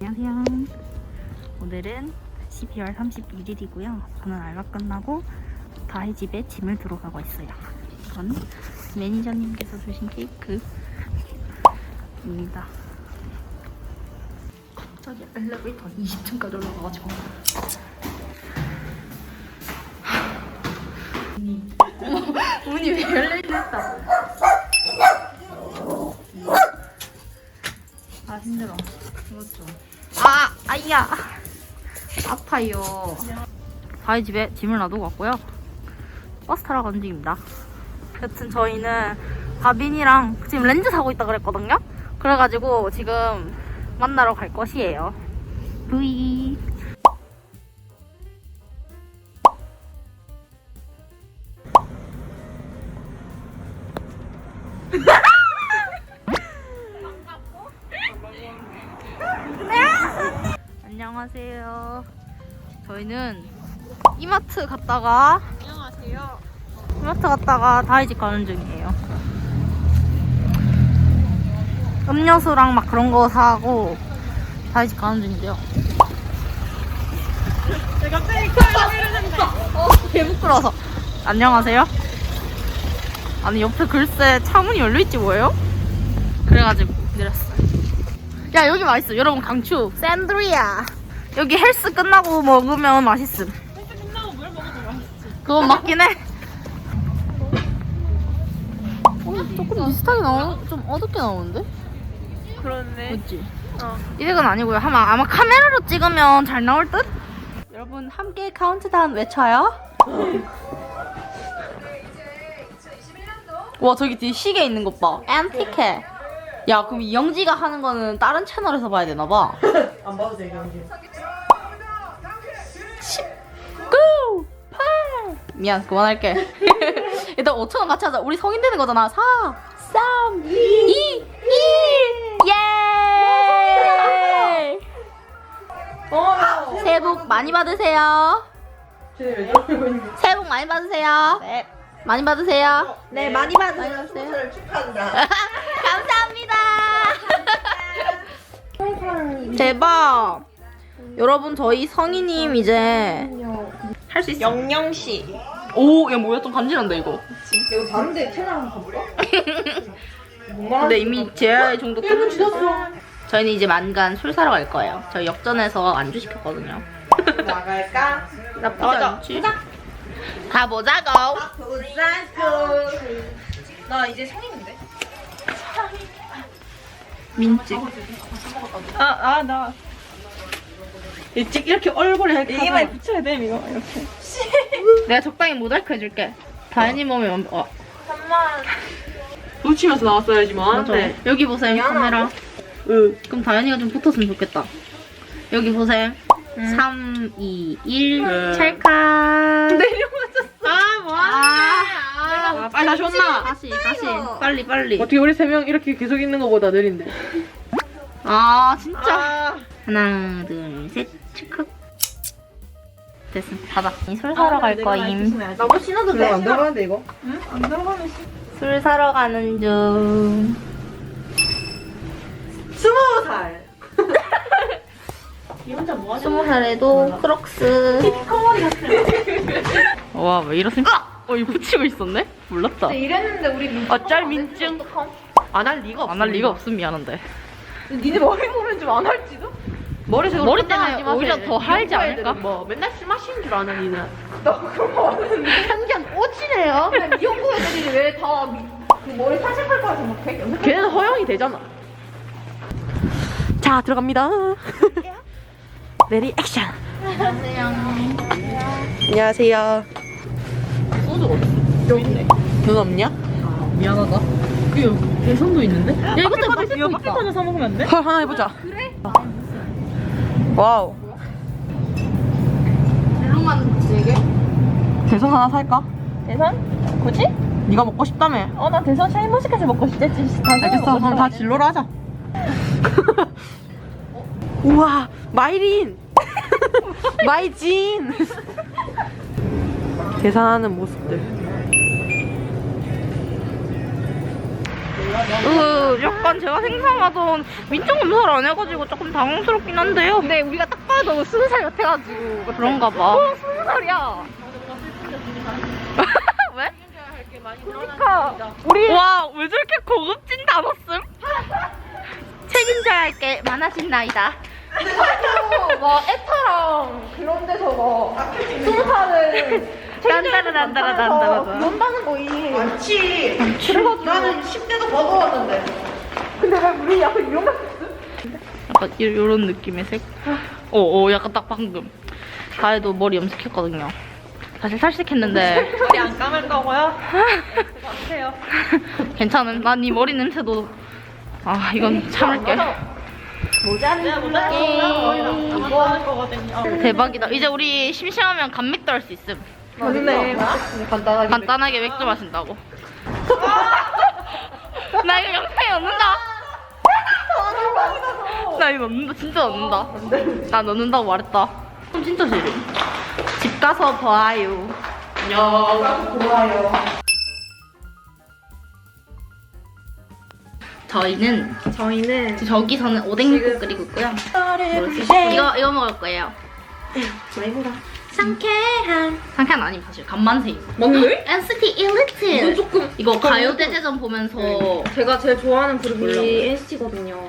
안녕하세요. 오늘은 12월 31일이고요. 저는 알바 끝나고 다혜 집에 짐을 두러 가고 있어요. 이건 매니저님께서 주신 케이크입니다. 갑자기 엘리베이터 20층까지 올라가가지고 문이 왜 열려있다 아 힘들어 이것도 아 아이야. 아파요. 다희 집에 짐을 놔두고 왔고요. 버스 타러 가는 중입니다. 여튼 저희는 가빈이랑 지금 렌즈 사고 있다 그랬거든요. 그래가지고 지금 만나러 갈 것이에요. 브이 안녕하세요. 저희는 이마트 갔다가 안녕하세요. 이마트 갔다가 다희 집 가는 중이에요. 음료수랑 막 그런 거 사고 다희 집 가는 중인데요. 제가 갑자기. 어, 개 부끄러워서. 안녕하세요. 아니 옆에 글쎄 차문이 열려있지 뭐예요? 그래가지고 내렸어요. 야 여기 맛있어. 여러분 강추. 샌드리아. 여기 헬스 끝나고 먹으면 맛있음. 헬스 끝나고 물 먹어도 맛있지. 그건 맞긴 해. 어, 조금 비슷하게 나오, 좀 어둡게 나오는데? 그렇네. 맞지? 어. 이색은 아니고요. 아마, 아마 카메라로 찍으면 잘 나올 듯? 여러분, 함께 카운트다운 외쳐요. 와, 저기 뒤에 시계 있는 것 봐. 앤티케. 야, 그럼 이영지가 하는 거는 다른 채널에서 봐야 되나 봐. 안 봐도 돼, 경기. 9, 8. 미안, 그만할게. 일단 5천 원 같이 하자. 우리 성인 되는 거잖아. 4, 3, 2, 1. 예! 어. 새해 복 많이 받으세요. 쟤왜 저러고 있는 거야? 새해 복 많이 받으세요. 네. 많이 받으세요. 네, 많이 받으세요. 많이 받으세요. 스무 축하한다. 감사합니다. 대박. 여러분 저희 성희님 이제 할 수 있어. 영영 씨. 오, 야 뭐야 좀 간지난다 이거. 이거 다른데 채널 한번 가볼까? 근데 이미 제아의 정도 끝. 저희는 이제 만간 술 사러 갈 거예요. 저희 역전에서 안주 시켰거든요. 나갈까? 나쁘지. 않지? 가보자고. 보자고. 나 이제 성인인데? 민증. 아, 아, 나. 이렇게, 이렇게 얼굴에 이렇게 이마에 붙여야 돼, 이거. 이렇게. 내가 적당히 모자이크 해줄게. 다현이 몸에 만 어, 붙이면서 나왔어야지만. 맞아. 여기 보세요 카메라. 응. 그럼 다현이가 좀 붙었으면 좋겠다. 여기 보세요. 3, 2, 1, 네. 찰칵. 아, 아, 다시 온나? 다시, 다시. 빨리, 빨리. 어떻게 우리 세 명 이렇게 계속 있는 것보다 느린데? 아, 진짜. 아, 하나, 둘, 셋, 찰칵. 됐습니다. 닫아. 술 사러 갈 거임. 나뭐 신어도 돼? 안 들어가는데 이거? 응? 안 들어가네. 술 사러 가는 중. 스무 살. 이 혼자 뭐? 스무 살에도 크록스. 와, 왜 이러십니까? 어, 이거 붙이고 있었네? 몰랐다. 이랬는데 우리 민 어쩔 민증. 안할 리가 없어. 안할 리가 없음 미안한데. 니네 머리 보면 좀 안 할지도? 머리 색으로 머리 때문에 마세요. 오히려 더 이런 않을까? 뭐 맨날 술 마시는 줄 아는 니는. 너 그거는 편견 오지네요. 미용구 애들이 왜다 그 머리 탈색할 거라 생각해? 걔는 허용이 되잖아. 자 들어갑니다. 레디 액션. 안녕하세요. 소주 어딨어? 여기 있네. 눈 없냐? 미안하다. 그 대선도 있는데? 야 이것도 이거 있다. 파켓 사 먹으면 안 돼? 헐 하나 해보자. 그래? 와우. 벨로만 되게. 대선 하나 살까? 대선? 굳이? 네가 먹고 싶다며. 어, 나 대선 샤인머스켓을 먹고 싶지. 알겠어. 그럼 다 진로로 하자. 우와, 마이린. 마이진. 계산하는 모습들. 으, 약간 제가 생각하던 민증 검사를 안 해가지고 조금 당황스럽긴 한데요. 근데 우리가 딱 봐도 스무 살 같아가지고. 그런가 봐. 어, 스무 살이야. 왜? 그러니까 우리 와, 왜 저렇게 고급진 단어씀? 책임져야 할 게 많아진 나이다. 막 에타랑 그런 데서 막 스무 살은 딴따라단따라단따라. 논다는 거 이. 많지. 그래가지고 나는 10대도 먹어왔는데. 근데 왜 우리 약간 이런 거 약간 이- 요런 느낌의 색? 어, 어, 약간 딱 방금. 다혜도 머리 염색했거든요. 사실 탈색했는데. 머리 안 감을 거고요. 어때요? 괜찮음. 난이 머리 냄새도. 아, 이건 참을게. 내가 못하는 안 좋아할 거거든요. 대박이다. 이제 우리 심심하면 감맥도 할 수 있음. 맞네. 간단하게. 간단하게 맥주 마신다고. 나 이거 영상에 넣는다. 나 이거 넣는다. 진짜 넣는다. 나 넣는다고 말했다. 그럼 진짜 싫어. 집 가서 봐요. 안녕. 좋아요. 저희는 저희는 저기서는 오뎅국 끓이고 있고요. 뭐지? 이거 이거 먹을 거예요. 말보다 상쾌한 상쾌한 아님 사실 간만세. 맞네? NCT 1리틀. 조금 이거 가요 대제전 보면서 제가 제일 좋아하는 그룹이 몰라. NCT거든요.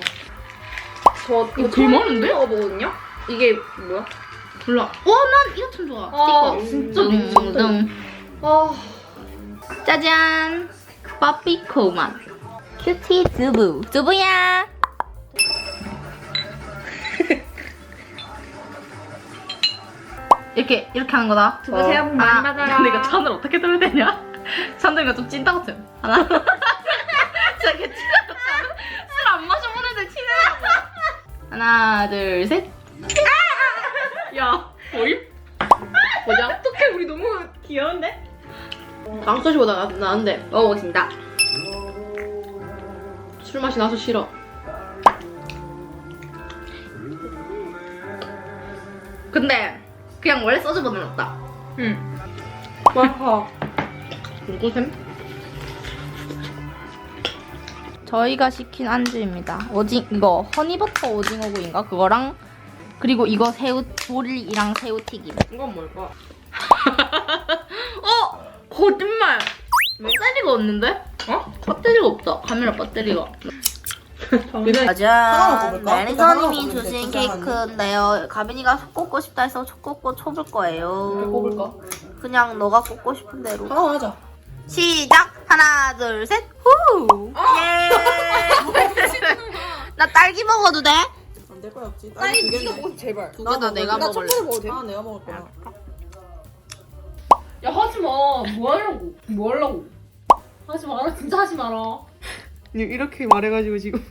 저 이거 글 많은데? 먹어보거든요. 이게 뭐야? 몰라. 와, 난 이거 참 좋아. 아, 스티커. 진짜 둥, 미쳤다. 둥. 아, 짜잔. 빠삐코 맛. 큐티 두부. 두부야. 이렇게 이렇게 하는 거다. 두부 새해 복 많이 받아라. 근데 이거 찬을 어떻게 들어야 되냐? 찬들이가 좀 찐따 같음. 하나. 같아. 술안 마셔본 애들 치느라고. 하나, 둘, 셋. 야, 보임? 뭐냐? 어떡해, 우리 너무 귀여운데? 앙소시보다 나은데. 먹어보겠습니다. 술 맛이 나서 싫어. 근데 그냥 원래 소주보다 낫다. 응. 와파. 누구셈? 저희가 시킨 안주입니다. 오징 이거 허니버터 오징어구이인가 그거랑 그리고 이거 새우 조리랑 새우 튀김. 이건 뭘까? 어 거짓말. 배터리가 없는데? 어? 배터리가 없다. 카메라 배터리가. 짜잔. 꼽을까? 매니저님이 하나만 주신? 케이크인데요. 가빈이가 꼽고 싶다 해서 꼽고 쳐볼 거예요. 꼽을까? 그냥 너가 꼽고 싶은 대로. 하나 하자. 시작! 하나, 둘, 셋, 후! 예! 나 딸기 먹어도 돼? 안 될 거야 없지. 딸기 두 개인데. 제발. 두 개 다 내가 나 먹을래. 먹어도 돼? 아 내가 먹을 거야. 야 하지 마. 뭐 하려고? 뭐 하려고? 하지 마라. 진짜 하지 마라. 이렇게 말해가지고 지금